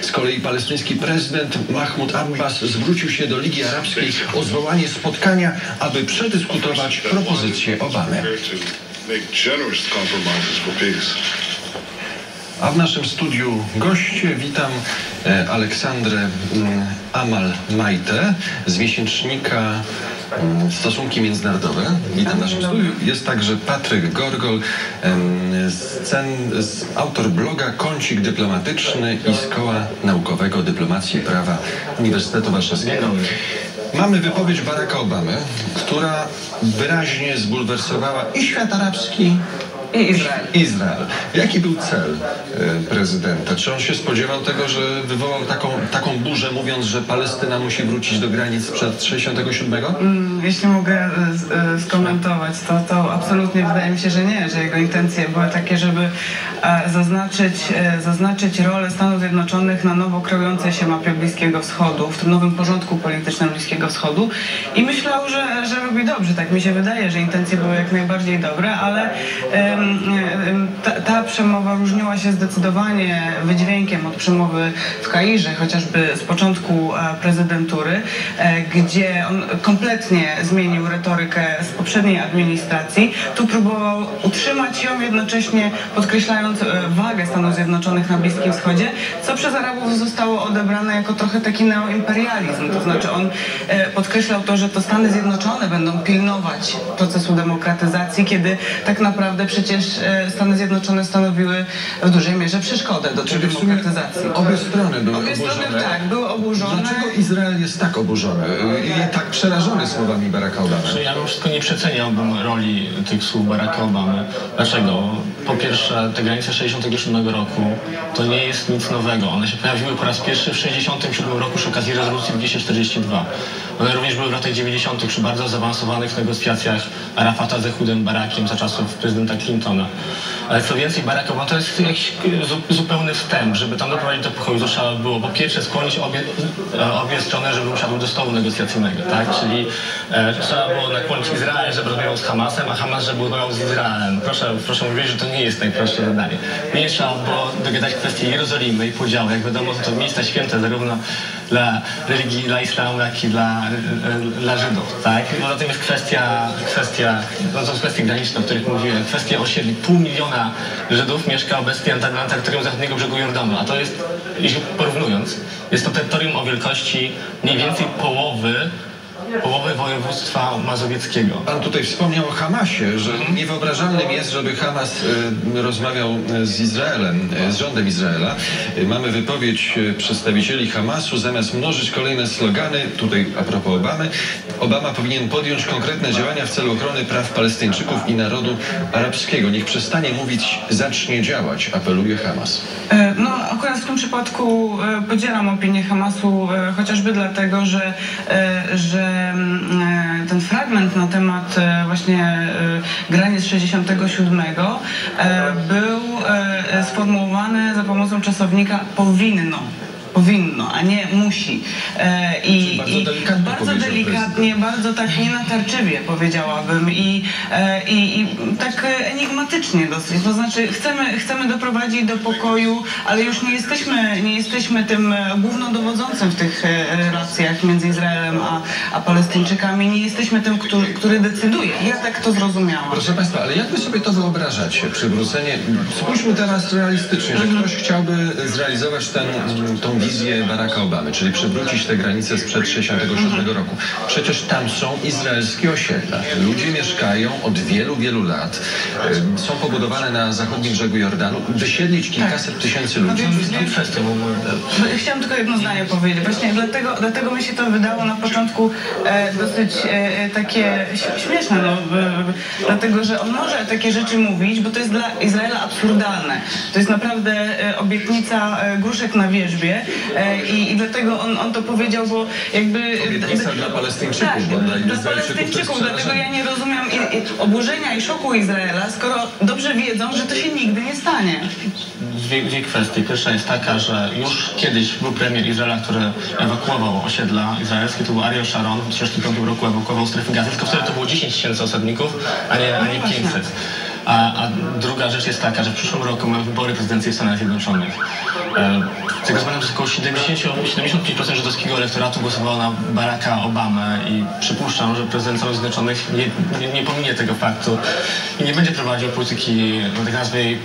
Z kolei palestyński prezydent Mahmoud Abbas zwrócił się do Ligi Arabskiej o zwołanie spotkania, aby przedyskutować propozycję Obamy. A w naszym studiu goście witam e, Aleksandrę mm, Amal Majtę z miesięcznika Stosunki Międzynarodowe. Witam w naszym studiu. Jest także Patryk Gorgol, em, z cen, z autor bloga Kącik Dyplomatyczny i z Koła Naukowego Dyplomacji i Prawa Uniwersytetu Warszawskiego. Mamy wypowiedź Baracka Obamy, która wyraźnie zbulwersowała i świat arabski, I Izrael. Izrael. Jaki był cel e, prezydenta? Czy on się spodziewał tego, że wywołał taką, taką burzę, mówiąc, że Palestyna musi wrócić do granic przed 67? Jeśli mogę e, e, skomentować, to, to absolutnie wydaje mi się, że nie, że jego intencje były takie, żeby e, zaznaczyć, zaznaczyć rolę Stanów Zjednoczonych na nowo kreującej się mapie Bliskiego Wschodu, w tym nowym porządku politycznym Bliskiego Wschodu i myślał, że, że robi dobrze. Tak mi się wydaje, że intencje były jak najbardziej dobre, ale ta, ta przemowa różniła się zdecydowanie wydźwiękiem od przemowy w Kairze, chociażby z początku prezydentury, gdzie on kompletnie zmienił retorykę z poprzedniej administracji. Tu próbował utrzymać ją, jednocześnie podkreślając e, wagę Stanów Zjednoczonych na Bliskim Wschodzie, co przez Arabów zostało odebrane jako trochę taki neoimperializm. To znaczy on e, podkreślał to, że to Stany Zjednoczone będą pilnować procesu demokratyzacji, kiedy tak naprawdę przecież e, Stany Zjednoczone stanowiły w dużej mierze przeszkodę do tej demokratyzacji. obie strony były Obie strony, oburzone. tak, były oburzone. Dlaczego Izrael jest tak oburzony i tak przerażony słowami Baracka Obamy? Znaczy, ja wszystko nie przeceniałbym roli tych słów Baracka Obamy. Dlaczego? Po pierwsze, te granice 67 roku to nie jest nic nowego. One się pojawiły po raz pierwszy w 67 roku przy okazji rezolucji 242. One również były w latach 90. przy bardzo zaawansowanych negocjacjach Arafata z Ehudem Barakiem za czasów prezydenta Clintona. Ale co więcej, Barack Obama to jest jakiś zu- zupełny wstęp, żeby tam doprowadzić do pokoju, to trzeba było po pierwsze skłonić obie, e, obie strony, żeby usiadły do stołu negocjacyjnego, tak? Czyli e, trzeba było nakłonić Izrael, żeby rozmawiał z Hamasem, a Hamas, żeby rozmawiał z Izraelem. Proszę, proszę mówić, że to nie jest najprostsze zadanie. Nie trzeba było dogadać kwestii Jerozolimy i podziału. Jak wiadomo, to miejsca święte zarówno dla religii, dla islamu, jak i dla, e, dla Żydów, tak? Poza tym jest kwestia, kwestia, no to są kwestie graniczne, o których mówiłem, kwestia osiedli. Pół miliona Żydów mieszka obecnie na, na terytorium zachodniego brzegu Jordanu, a to jest, jeśli porównując, jest to terytorium o wielkości mniej więcej połowy, połowy województwa mazowieckiego. Pan tutaj wspomniał o Hamasie, że niewyobrażalnym jest, żeby Hamas e, rozmawiał e, z Izraelem, e, z rządem Izraela. E, Mamy wypowiedź e, przedstawicieli Hamasu, zamiast mnożyć kolejne slogany, tutaj a propos Obamy, Obama powinien podjąć konkretne działania w celu ochrony praw Palestyńczyków i narodu arabskiego. Niech przestanie mówić, zacznie działać, apeluje Hamas. W tym przypadku e, podzielam opinię Hamasu, e, chociażby dlatego, że, e, że mm, ten fragment na temat właśnie granic 67 e, był sformułowany za pomocą czasownika powinno. Powinno, a nie musi. E, I, bardzo i delikatnie bardzo delikatnie, bardzo tak nienatarczywie powiedziałabym i, e, i, i tak enigmatycznie dosyć. To znaczy chcemy, chcemy doprowadzić do pokoju, ale już nie jesteśmy, nie jesteśmy tym e, głównodowodzącym w tych e, relacjach między Izraelem a, a Palestyńczykami. Nie jesteśmy tym, który, który decyduje. Ja tak to zrozumiałam. Proszę Państwa, ale jak Wy sobie to wyobrażacie? Przywrócenie. Spójrzmy teraz realistycznie, że ktoś chciałby zrealizować ten, tą wizję Baracka Obamy, czyli przywrócić te granice sprzed 67 roku. Przecież tam są izraelskie osiedla. Ludzie mieszkają od wielu, wielu lat. Są pobudowane na zachodnim brzegu Jordanu. Wysiedlić kilkaset tysięcy No ludzi. więc- kwestia ogóle. No, Chciałam tylko jedno zdanie powiedzieć. Właśnie dlatego, dlatego mi się to wydało na początku e, dosyć e, takie ś- śmieszne, no, dlatego że on może takie rzeczy mówić, bo to jest dla Izraela absurdalne. To jest naprawdę e, obietnica e, gruszek na wierzbie e, i, i dlatego on, on to powiedział, bo jakby... Obietnica dla Palestyńczyków, tak, bo dla dla Palestyńczyków, dlatego ja nie rozumiem i, i oburzenia i szoku Izraela, skoro dobrze wiedzą, że to się nigdy nie stanie. Dwie, dwie kwestie. Pierwsza jest taka, że już kiedyś był premier Izraela, który ewakuował osiedla izraelskie, to był Ariel Sharon, w 1965 roku ewakuował strefę gazy, tylko wtedy to było 10 tysięcy osadników, a nie, a nie 500. A, a druga rzecz jest taka, że w przyszłym roku mamy wybory prezydenckie w Stanach Zjednoczonych. Z tego względu, że około 70, 75% żydowskiego elektoratu głosowało na Baracka Obamę i przypuszczam, że prezydent Stanów Zjednoczonych nie, nie, nie pominie tego faktu i nie będzie prowadził polityki, no, tak nazwy jej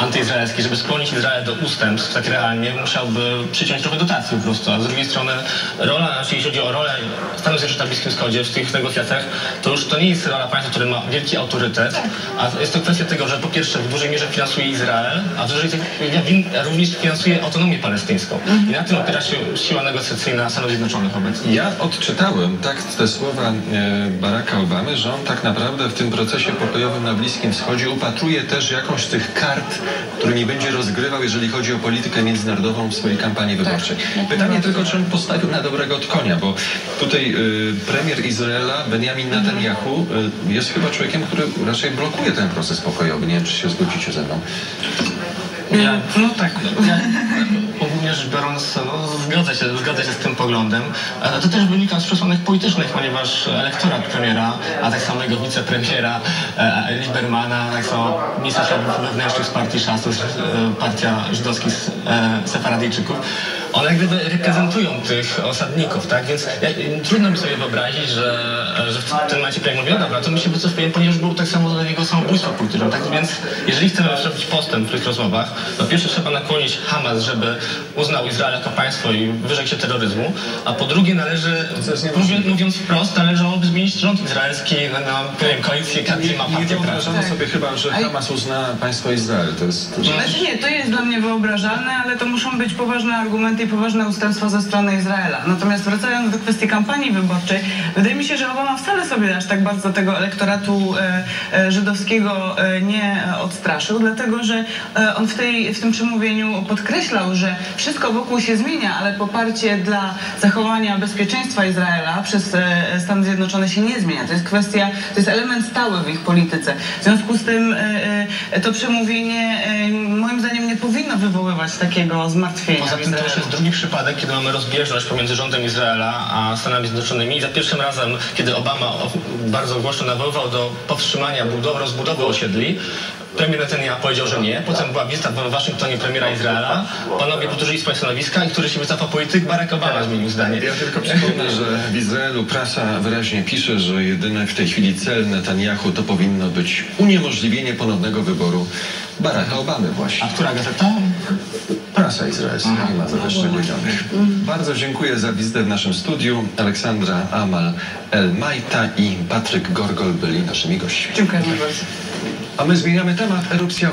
antyizraelskiej, żeby skłonić Izrael do ustępstw, tak realnie musiałby przyciąć trochę dotacji po prostu, a z drugiej strony rola, znaczy jeśli chodzi o rolę Stanów Zjednoczonych na Bliskim Wschodzie w tych negocjacjach, to już to nie jest rola państwa, które ma wielki autorytet, a jest to kwestia tego, że po pierwsze w dużej mierze finansuje Izrael, a w dużej mierze również finansuje autonomię palestyńską. I na tym opiera się siła negocjacyjna Stanów Zjednoczonych obecnie. Ja odczytałem tak te słowa e, Baracka Obamy, że on tak naprawdę w tym procesie pokojowym na Bliskim Wschodzie upatruje też jakąś z tych kart, którymi będzie rozgrywał, jeżeli chodzi o politykę międzynarodową w swojej kampanii wyborczej. Pytanie tylko, czy on postawił na dobrego od konia, bo tutaj y, premier Izraela, Benjamin Netanyahu, y, jest chyba człowiekiem, który raczej blokuje ten proces pokojowy. Nie wiem, czy się zgodzicie ze mną. Ja, no tak, ja, ogólnie rzecz biorąc, no, się, zgodzę się z tym poglądem, ale to też wynika z przesłanek politycznych, ponieważ elektorat premiera, a tak samo jego wicepremiera e, Liebermana, tak samo ministra spraw wewnętrznych z partii Szas, to jest e, partia żydowskich e, separadijczyków, one jak gdyby reprezentują tych osadników, tak? Więc ja, trudno mi sobie wyobrazić, że, że w tym momencie premier mówi, no dobra, to my się wycofujemy, ponieważ było tak samo jego samobójstwo polityczne, tak? Więc jeżeli chcemy zrobić postęp w tych rozmowach, to pierwsze trzeba nakłonić Hamas, żeby uznał Izrael jako państwo i wyrzekł się terroryzmu, a po drugie należy, mówiąc, mówiąc wprost, należałoby zmienić rząd izraelski na, na nie wiem, koalicję Kadima, Nie partię pracy. wyobrażamy sobie chyba, że Hamas uzna państwo Izrael. To jest... To, że... Znaczy nie, to jest dla mnie wyobrażalne, ale to muszą być poważne argumenty i poważne ustępstwa ze strony Izraela. Natomiast wracając do kwestii kampanii wyborczej, wydaje mi się, że Obama wcale sobie aż tak bardzo tego elektoratu e, e, żydowskiego e, nie odstraszył, dlatego że on w, tej, w tym przemówieniu podkreślał, że wszystko wokół się zmienia, ale poparcie dla zachowania bezpieczeństwa Izraela przez Stany Zjednoczone się nie zmienia. To jest kwestia, to jest element stały w ich polityce. W związku z tym to przemówienie e, moim zdaniem nie takiego zmartwienia. Poza tym to już jest drugi przypadek, kiedy mamy rozbieżność pomiędzy rządem Izraela a Stanami Zjednoczonymi. I za pierwszym razem, kiedy Obama bardzo głośno nawoływał do powstrzymania budowy, rozbudowy osiedli, premier Netanyahu powiedział, że nie. Potem była wizyta w Waszyngtonie premiera Izraela. Panowie powtórzyli swoje stanowiska i który się wycofał polityk, Barack Obama zmienił zdanie. Ja tylko przypomnę, że w Izraelu prasa wyraźnie pisze, że jedyny w tej chwili cel Netanyahu to powinno być uniemożliwienie ponownego wyboru Baracka Obamy właśnie. A która gazeta? Prasa izraelska nie ma za wyszczególnionych. Bardzo dziękuję za wizytę w naszym studiu. Aleksandra Amal El-Majta i Patryk Gorgol byli naszymi gośćmi. Dziękuję bardzo. A my zmieniamy temat. Erupcja